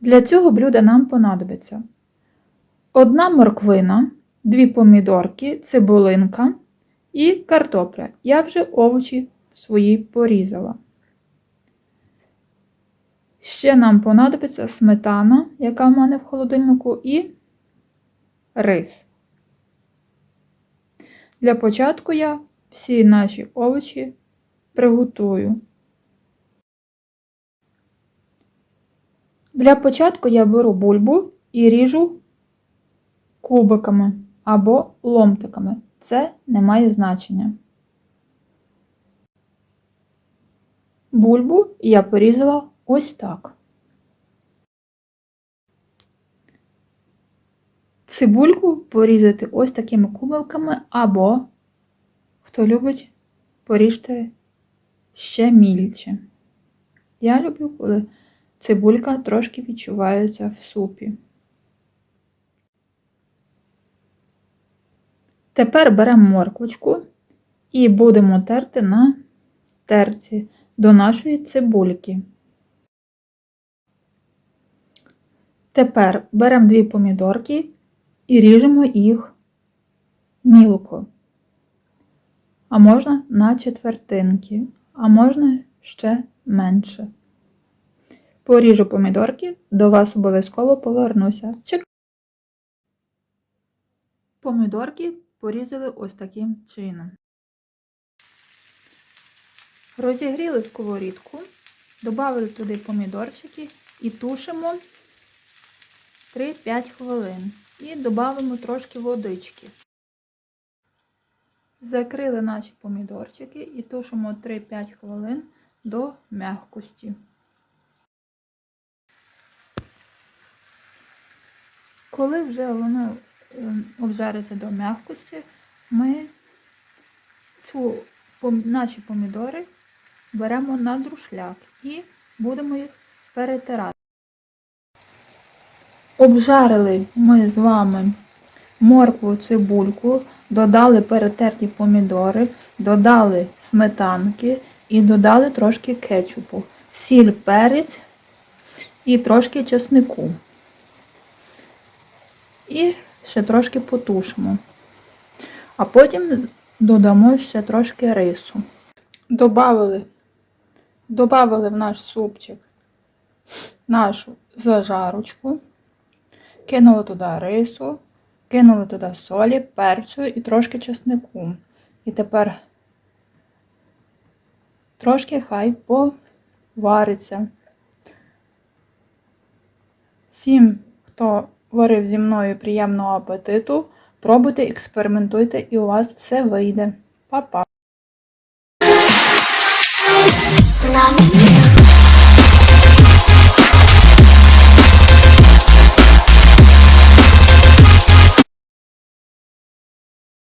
Для цього блюда нам понадобиться одна морквина, дві помідорки, цибулинка і картопля. Я вже овочі свої порізала. Ще нам понадобиться сметана, яка в мене в холодильнику, і рис. Для початку я всі наші овочі приготую. Для початку я беру бульбу і ріжу кубиками або ломтиками. Це не має значення. Бульбу я порізала ось так. Цибульку порізати ось такими кубиками, або, хто любить, поріжте ще мільче. Я люблю, коли цибулька трошки відчувається в супі. Тепер беремо морквочку і будемо терти на терці до нашої цибульки. Тепер беремо дві помідорки і ріжемо їх мілко. А можна на четвертинки, а можна ще менше. Поріжу помідорки, до вас обов'язково повернуся. Чек. Помідорки порізали ось таким чином. Розігріли сковорідку, додали туди помідорчики і тушимо 3-5 хвилин. І додамо трошки водички. Закрили наші помідорчики і тушимо 3-5 хвилин до м'якості. Коли вже воно е, обжариться до м'якості, ми цю, наші помідори беремо на друшляк і будемо їх перетирати. Обжарили ми з вами моркву, цибульку, додали перетерті помідори, додали сметанки і додали трошки кетчупу, сіль, перець і трошки чеснику. І ще трошки потушимо. А потім додамо ще трошки рису. Добавили, добавили в наш супчик нашу зажарочку, кинули туди рису, кинули туди солі, перцю і трошки чеснику. І тепер трошки хай повариться. Всім, хто варив зі мною приємного апетиту, пробуйте, експериментуйте і у вас все вийде. Па-па!